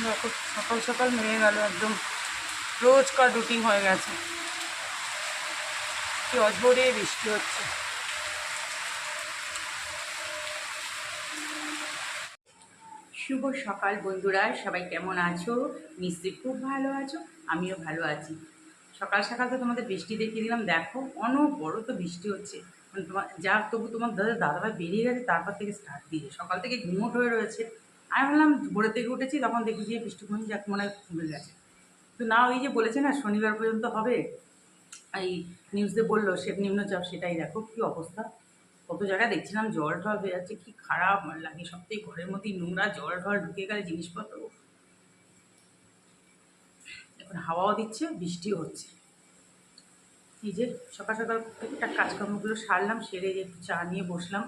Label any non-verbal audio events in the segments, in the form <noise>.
দেখো, সকাল সকাল নেমে গেল, একদম রোজকার রুটিন হয়ে গেছে। কি অঝরে বৃষ্টি হচ্ছে। শুভ সকাল বন্ধুরা, সবাই কেমন আছো? নিশ্চয়ই খুব ভালো আছো, আমিও ভালো আছি। সকাল সকাল তো তোমাদের বৃষ্টি দেখিয়ে দিলাম, দেখো অনেক বড় তো বৃষ্টি হচ্ছে। মানে তোমার যা, তবু তোমার দাদা দাদাভাই বেরিয়ে গেছে, তারপর থেকে স্টার্ট দিয়ে সকাল থেকে ঘুমোট হয়ে রয়েছে। আমি ভাবলাম ভোরে থেকে উঠেছি, তখন দেখি যে বৃষ্টি কমে যাক মনে হয় কমে গেছে। তো না, ওই যে বলেছে না, শনিবার পর্যন্ত হবে। এই নিউজে বলল, সে নিম্নচাপ সেটাই দেখো, কী অবস্থা? কত জায়গায় দেখছিলাম জল টল হয়ে যাচ্ছে, কি খারাপ লাগে থেকে ঘরের মধ্যেই নোংরা, জল টল ঢুকে গেলে জিনিসপত্র। এখন হাওয়াও দিচ্ছে, বৃষ্টিও হচ্ছে। এই যে সকাল সকাল টুকটাক কাজকর্মগুলো সারলাম, সেরে যে একটু চা নিয়ে বসলাম।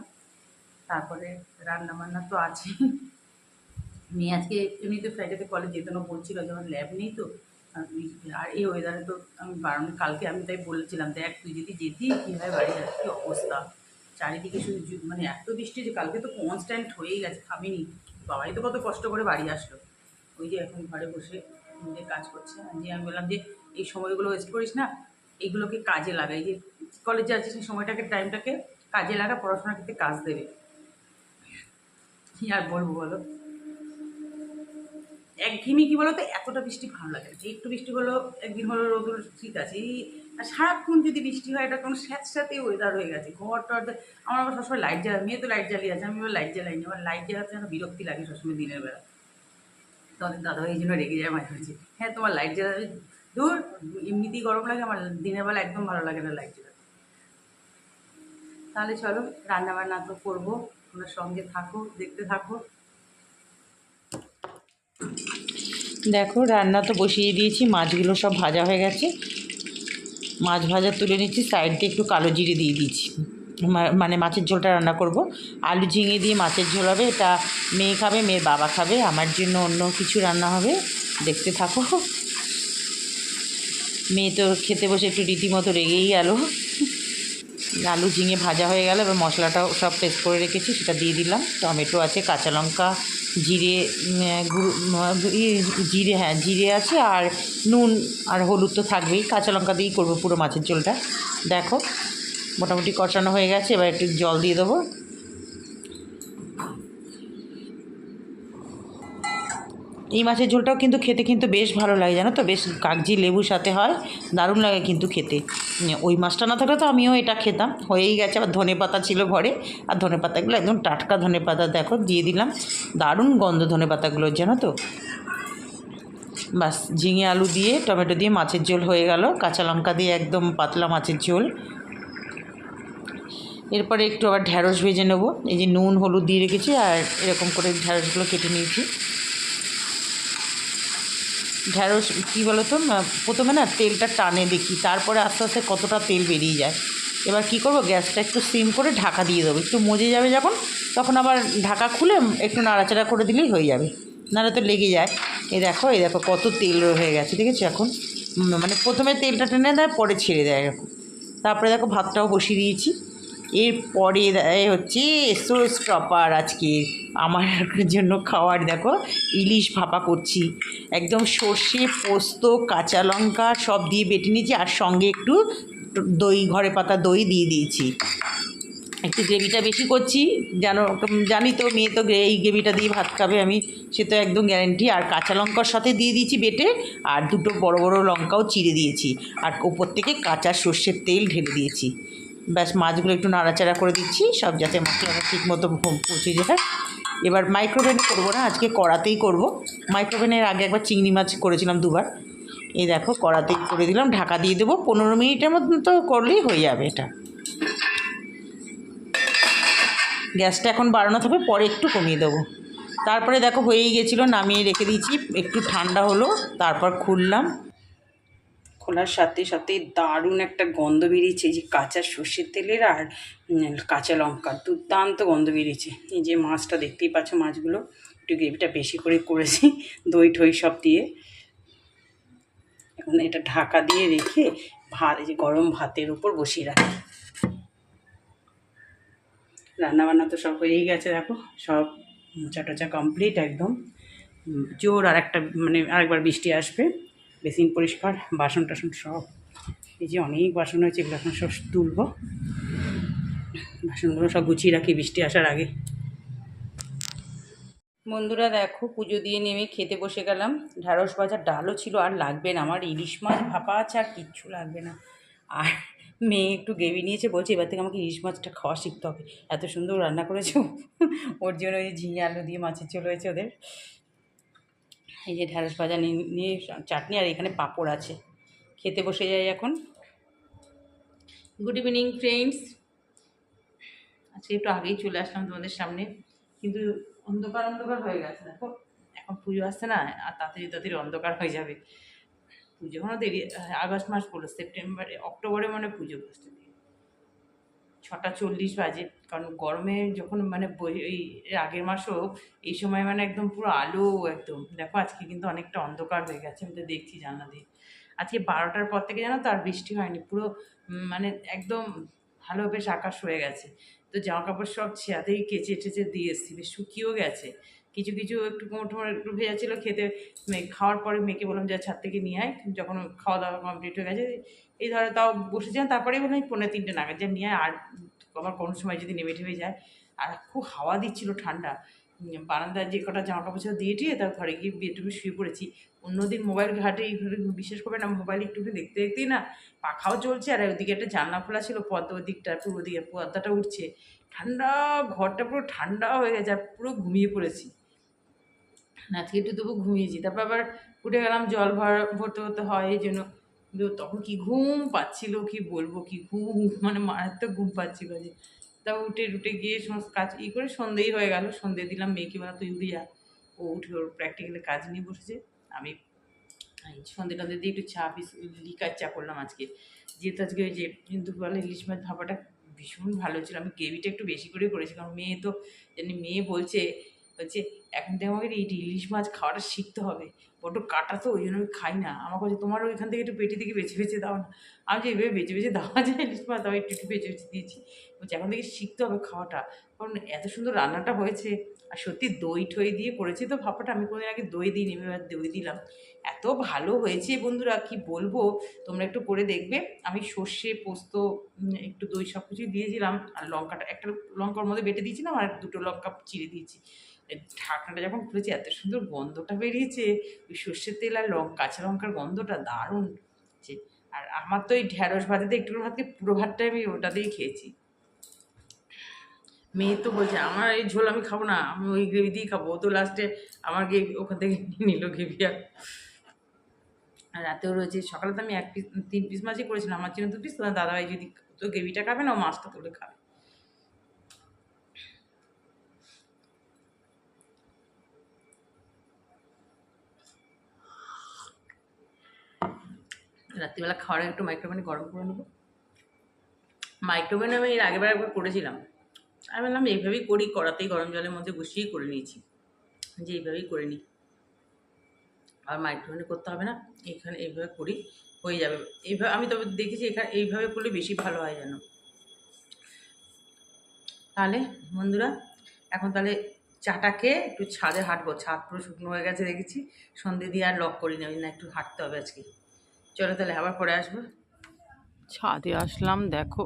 তারপরে রান্না বান্না তো আছে মেয়ে আজকে এমনিতে ফ্রাইডেতে কলেজ যেতে না বলছিল, যেমন ল্যাব নেই তো। আর এই ওয়েদারে তো আমি বারণ, কালকে আমি তাই বলেছিলাম, দেখ, তুই যদি যেতি কী হয় বাড়ি যাচ্ছে কী অবস্থা? চারিদিকে শুধু মানে এত বৃষ্টি যে কালকে তো কনস্ট্যান্ট হয়েই গেছে থামিনি বাবাই তো কত কষ্ট করে বাড়ি আসলো। ওই যে এখন ঘরে বসে নিজের কাজ করছে। যে আমি বললাম যে, এই সময়গুলো ওয়েস্ট করিস না, এগুলোকে কাজে লাগাই। যে কলেজে আছিস সেই সময়টাকে টাইমটাকে কাজে লাগা, পড়াশোনার ক্ষেত্রে কাজ দেবে। কী আর বলব বলো? একঘেয়েমি কি বলতো? এতটা বৃষ্টি ভালো লাগে না। একটু বৃষ্টি হলো একদিন হলো রোদ হলো, ঠিক আছে। এই সারাক্ষণ যদি বৃষ্টি হয়, এটা কোনো স্যাঁতস্যাঁতে ওয়েদার হয়ে গেছে। ঘর টর আমার আবার সবসময় লাইট জ্বালা মেয়ে তো লাইট জ্বালিয়ে আছে, আমি লাইট জ্বালাইনি আমার লাইট জ্বালাতে যেন বিরক্তি লাগে সবসময় দিনের বেলা। তোমাদের দাদা এই জন্য রেগে যায় মাঝে মাঝে। হ্যাঁ তোমার লাইট জ্বালাবে ধর, এমনিতেই গরম লাগে, আমার দিনের বেলা একদম ভালো লাগে না লাইট জ্বালাতে। তাহলে চলো, রান্নাবান্না তো করব। তোমরা সঙ্গে থাকো, দেখতে থাকো। দেখো, রান্না তো বসিয়ে দিয়েছি, মাছগুলো সব ভাজা হয়ে গেছে। মাছ ভাজা তুলে নিচ্ছি, সাইড দিয়ে একটু কালো জিরে দিয়ে দিয়েছি মানে মাছের ঝোলটা রান্না করব। আলু ঝিঙে দিয়ে মাছের ঝোল হবে, এটা মেয়ে খাবে, মেয়ের বাবা খাবে, আমার জন্য অন্য কিছু রান্না হবে, দেখতে থাকো। মেয়ে তো খেতে বসে একটু রীতিমতো রেগেই গেল। আলু ঝিঙে ভাজা হয়ে গেল, এবার মশলাটাও সব পেস্ট করে রেখেছি, সেটা দিয়ে দিলাম। টমেটো আছে, কাঁচা লঙ্কা জিরে গুঁড়ো জিরে হ্যাঁ জিরে আছে আর নুন আর হলুদ তো থাকবেই। কাঁচা লঙ্কা দিয়েই করব পুরো মাছের ঝোলটা। দেখো, মোটামুটি কষানো হয়ে গেছে, এবার একটু জল দিয়ে দেবো। এই মাছের ঝোলটাও কিন্তু খেতে কিন্তু বেশ ভালো লাগে, জানো তো? বেশ কাগজি লেবুর সাথে হয়, দারুণ লাগে কিন্তু খেতে। ওই মাছটা না থাকলে তো আমিও এটা খেতাম। হয়েই গেছে, আবার ধনে পাতা ছিল ঘরে, আর ধনে পাতাগুলো একদম টাটকা ধনে পাতা, দেখো, দিয়ে দিলাম। দারুণ গন্ধ ধনে পাতাগুলোর, জানো তো? বাস, ঝিঙে আলু দিয়ে, টমেটো দিয়ে মাছের ঝোল হয়ে গেল। কাঁচা লঙ্কা দিয়ে একদম পাতলা মাছের ঝোল। এরপরে একটু আবার ঢ্যাঁড়স ভেজে নেব। এই যে নুন, হলুদ দিয়ে রেখেছি, আর এরকম করে ঢ্যাঁড়সগুলো কেটে নিয়েছি। ঢ্যাঁড়স, কী বলো তো প্রথমে না তেলটা টানে দেখি, তারপরে আস্তে আস্তে কতটা তেল বেরিয়ে যায়। এবার কি করব, গ্যাসটা একটু সিম করে ঢাকা দিয়ে দেবো, একটু মজে যাবে যখন, তখন আবার ঢাকা খুলে একটু নাড়াচাড়া করে দিলেই হয়ে যাবে, নাহলে তো লেগে যায়। এই দেখো এই দেখো কত তেল হয়ে গেছে, দেখেছ এখন? মানে প্রথমে তেলটা টেনে দেয়, পরে ছেড়ে দেয় এরকম। তারপরে দেখো ভাতটাও বসিয়ে দিয়েছি। এরপরে হচ্ছে এসো স্টপার আজকে আমার <laughs> জন্য খাওয়ার, দেখো, ইলিশ ভাপা করছি। একদম সর্ষে, পোস্ত, কাঁচা লঙ্কা সব দিয়ে বেটে নিয়েছি আর সঙ্গে একটু দই, ঘরে পাতা দই দিয়ে দিয়েছি। একটু গ্রেভিটা বেশি করছি, যেন জানি তো মেয়ে তো এই গ্রেভিটা দিয়ে ভাত খাবে আমি, সে তো একদম গ্যারেন্টি আর কাঁচা লঙ্কার সাথে দিয়ে দিয়েছি বেটে, আর দুটো বড় বড় লঙ্কাও চিড়ে দিয়েছি। আর ওপর থেকে কাঁচা সর্ষের তেল ঢেলে দিয়েছি। ব্যাস মাছগুলো একটু নাড়াচাড়া করে দিচ্ছি, সব যাতে মশলাটা ঠিক মতো পৌঁছে যায় এবার মাইক্রোওভেনে করব না, আজকে কড়াতেই করব। মাইক্রোওভেনের আগে একবার চিংড়ি মাছ করেছিলাম দুবার। এই দেখো, কড়াতেই করে দিলাম, ঢাকা দিয়ে দেবো। পনেরো মিনিটের মতন তো করলেই হয়ে যাবে এটা। গ্যাসটা এখন বাড়ানো থাকবে, পরে একটু কমিয়ে দেবো। তারপরে দেখো হয়েই গেছিল, নামিয়ে রেখে দিয়েছি, একটু ঠান্ডা হলো, তারপর খুললাম। খোলার সাথে সাথে দারুণ একটা গন্ধ বেরিয়েছে যে কাঁচা সর্ষের তেলের আর কাঁচা লঙ্কার দুর্দান্ত গন্ধ বেরিয়েছে। এই যে মাছটা দেখতেই পাচ্ছ, মাছগুলো একটু গ্রেভিটা বেশি করে করেছি, দই ঠই সব দিয়ে। এখন এটা ঢাকা দিয়ে রেখে ভাত, এই যে গরম ভাতের উপর বসিয়ে রাখি। রান্না বান্না তো সব হয়েই গেছে, দেখো, সব মোচা টোচা কমপ্লিট একদম। জোর আর একটা মানে আরেকবার বৃষ্টি আসবে। বেসিন পরিষ্কার বাসন টাসন সব, এই যে অনেক বাসন হয়েছে এগুলো এখন সব তুলবো। বাসনগুলো সব গুছিয়ে রাখি, বৃষ্টি আসার আগে। বন্ধুরা দেখো, পুজো দিয়ে নেমে খেতে বসে গেলাম। ঢ্যাঁড়স ভাজার ডালও ছিল, আর লাগবে না। আমার ইলিশ মাছ ভাপা আছে, আর কিচ্ছু লাগবে না। আর মেয়ে একটু গেবি নিয়েছে, বলছে এবার থেকে আমাকে ইলিশ মাছটা খাওয়া শিখতে হবে। এত সুন্দর রান্না করেছ। ওর জন্য ওই ঝিঙে আলু দিয়ে মাছের চলে হয়েছে ওদের। এই যে ঢ্যাঁড়স ভাজা নিয়ে চাটনি আর এখানে পাঁপড় আছে। খেতে বসে যাই এখন। গুড ইভিনিং ফ্রেন্ডস আজকে একটু আগেই চলে আসলাম তোমাদের সামনে। কিন্তু অন্ধকার অন্ধকার হয়ে গেছে, দেখো। এখন পুজো আসছে না, আর তাড়াতাড়ি তাড়াতাড়ি অন্ধকার হয়ে যাবে। পুজো এখনও দেরি আগস্ট মাস পড়ল সেপ্টেম্বরে, অক্টোবরে মানে পুজো বসতে ছটা চল্লিশ বাজে। কারণ গরমে যখন মানে এই আগের আগের মাসও এই সময় মানে একদম পুরো আলো একদম। দেখো আজকে কিন্তু অনেকটা অন্ধকার হয়ে গেছে, আমি তো দেখছি জানা দিয়ে আজকে বারোটার পর থেকে জানো তো আর বৃষ্টি হয়নি, পুরো মানে একদম ভালো বেশ আকাশ হয়ে গেছে। তো জামা কাপড় সব ছেঁয়াতেই কেচে টেচে দিয়ে এসেছি, বেশ শুকিয়েও গেছে। কিছু কিছু একটু কোমর টোমর একটু ভেজা ছিল খেতে খাওয়ার পরে মেয়েকে বললাম, যে ছাদ থেকে নিয়ে আয়। যখন খাওয়া দাওয়া কমপ্লিট হয়ে গেছে, এই ধরো তাও বসেছিলাম, তারপরেই বললাম এই পৌনে তিনটে নাগাদ, যে নিয়ে আর আবার কোনো সময় যদি নেমে টেমে যায়। আর খুব হাওয়া দিচ্ছিল ঠান্ডা। বারান্দায় যে কটা জামা কাপড় ছিল দিয়ে টিয়ে তার ঘরে গিয়ে বেডরুমে শুয়ে পড়েছি। অন্যদিন মোবাইল ঘাটে বিশেষ করে না, মোবাইল একটু একটু দেখতে দেখতেই না পাখাও চলছে আর ওদিকে একটা জানলা খোলা ছিল, পদ্ম ওদিকটা পুরো দিকে পর্দাটা উঠছে। ঠান্ডা, ঘরটা পুরো ঠান্ডা হয়ে গেছে, আর পুরো ঘুমিয়ে পড়েছি। আজকে একটু তবু ঘুমিয়েছি। তারপর আবার উঠে গেলাম, জল ভর, ভরতে হতে হয়, এই জন্য তখন কি ঘুম পাচ্ছিল, কি বলব, কি ঘুম মানে মারাত্মক ঘুম পাচ্ছিল যে। তা উঠে উঠে গিয়ে সমস্ত কাজ, ই করে সন্ধেই হয়ে গেল, সন্ধে দিলাম মেয়েকে বলা তুই উঠে যা। ও উঠে ওর প্র্যাকটিক্যালি কাজ নিয়ে বসেছে। আমি সন্ধে টন্ধে দিয়ে একটু চা লিকার চা করলাম আজকে। যেহেতু আজকে ওই যে দুপুরবেলা ইলিশ মাছ ভাপাটা ভীষণ ভালো ছিল, আমি গ্রেভিটা একটু বেশি করে করেছি, কারণ মেয়ে তো, জানি মেয়ে বলছে বলছে এখন থেকে আমাকে এই ইলিশ মাছ খাওয়াটা শিখতে হবে, বড্ড কাটা তো, ওই জন্য আমি খাই না। আমার কাছে তোমার ওইখান থেকে একটু পেটি থেকে বেছে বেছে দাও না। আমি যে এভাবে বেছে বেছে দেওয়া যায় ইলিশ মাছ, তাও একটু একটু বেছে বেছে দিয়েছি। বলছে এখন থেকে শিখতে হবে খাওয়াটা। কারণ এত সুন্দর রান্নাটা হয়েছে, আর সত্যি দই ঠই দিয়ে করেছি তো ভাপাটা, আমি কোনোদিন আগে দই দিইনি এবার দই দিলাম। এত ভালো হয়েছে বন্ধুরা, কি বলব? তোমরা একটু করে দেখবে। আমি সর্ষে, পোস্ত একটু দই সব কিছুই দিয়েছিলাম, আর লঙ্কাটা, একটা লঙ্কার মধ্যে বেটে দিয়েছিলাম, আর দুটো লঙ্কা চিড়ে দিয়েছি। ঢাকনাটা যখন খুলেছি, এত সুন্দর গন্ধটা বেরিয়েছে। ওই সর্ষের তেল আর লঙ্কা কাঁচা লঙ্কার গন্ধটা দারুণ আর আমার তো এই ঢ্যাঁড়স ভাতেতে একটু ভাতকে পুরো ভাতটা আমি ওটা দিয়েই খেয়েছি। মেয়ে তো বলছে, আমার এই ঝোল আমি খাব না, আমি ওই গ্রেভি দিয়েই খাব। তো লাস্টে আমার গ্রেভি, ওখান থেকে নিল গ্রেভি আর রাতেও রয়েছে। সকালে তো আমি এক পিস তিন পিস মাছই করেছিলাম। আমার জন্য দু পিস তোমার দাদাভাই যদি তো গ্রেভিটা খাবে না, ও মাছটা তুলে খাবে। রাত্রিবেলা খাওয়ার একটু মাইক্রোওভেনে গরম করে নেব। মাইক্রোওভেনে আমি এর আগেবার একবার করেছিলাম। আমি বললাম, এইভাবেই করি, কড়াতেই গরম জলের মধ্যে বসিয়েই করে নিয়েছি। যে এইভাবেই করে নিই আর মাইক্রোওভেনে করতে হবে না, এখানে এইভাবে করি, হয়ে যাবে। এইভাবে, আমি তবে দেখেছি, এখানে এইভাবে করলে বেশি ভালো হয় যেন। তাহলে বন্ধুরা, এখন তাহলে চাটা খেয়ে একটু ছাদে হাঁটবো। ছাদ পুরো শুকনো হয়ে গেছে, দেখেছি। সন্ধে দিয়ে আর লক করি না, একটু হাঁটতে হবে আজকে। চলো তাহলে আবার পরে আসব। ছাদে আসলাম দেখো।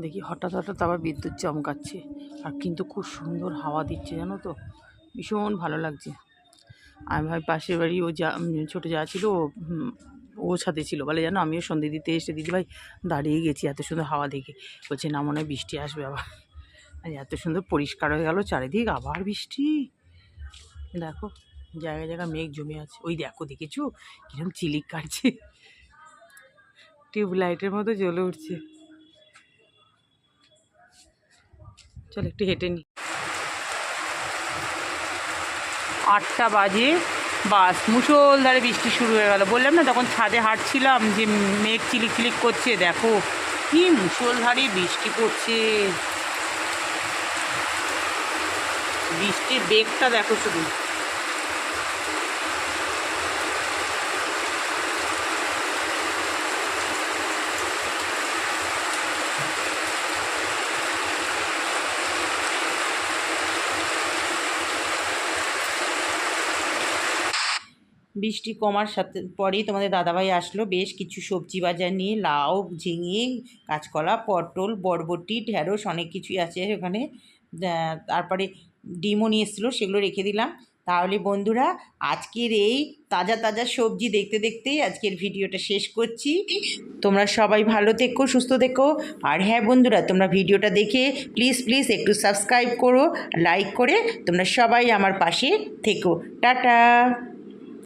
দেখি হঠাৎ হঠাৎ আবার বিদ্যুৎ চমকাচ্ছে। আর কিন্তু খুব সুন্দর হাওয়া দিচ্ছে জানো তো? ভীষণ ভালো লাগছে। আমি ভাই পাশের বাড়ি ও যা ছোটো যা ছিল ও, ছাদে ছিল। বলে জানো আমিও সন্ধে দিতে এসে দিদি ভাই দাঁড়িয়ে গেছি এত সুন্দর হাওয়া দেখে। বলছে না মনে হয় বৃষ্টি আসবে আবার। এত সুন্দর পরিষ্কার হয়ে গেল চারিদিক আবার বৃষ্টি। দেখো জায়গায় জায়গায় মেঘ জমে আছে। ওই দেখো দেখেছ? কীরকম চিলিক কাটছে। টিউবলাইটের মতো জ্বলে উঠছে। চল একটু হেঁটে নি। আটটা বাজে, বাস মুসলধারে বৃষ্টি শুরু হয়ে গেল। বললাম না, তখন ছাদে হাঁটছিলাম যে মেঘ চিলিক চিলিক করছে, দেখো কি মুসলধারে বৃষ্টি পড়ছে। বৃষ্টির বেগটা দেখো শুধু। বৃষ্টি কমার সাথে পরেই তোমাদের দাদাভাই আসলো। বেশ কিছু সবজি বাজার নিয়ে, লাউ, ঝিঙে, কাঁচকলা, পটল, বরবটি ঢ্যাঁড়স অনেক কিছুই আছে ওখানে তারপরে ডিমও নিয়ে এসেছিল, সেগুলো রেখে দিলাম। তাহলে বন্ধুরা, আজকের এই তাজা তাজা সবজি দেখতে দেখতেই আজকের ভিডিওটা শেষ করছি। তোমরা সবাই ভালো থেকো, সুস্থ থেকো। আর হ্যাঁ বন্ধুরা, তোমরা ভিডিওটা দেখে প্লিজ প্লিজ একটু সাবস্ক্রাইব করো লাইক করে তোমরা সবাই আমার পাশে থেকো। টাটা!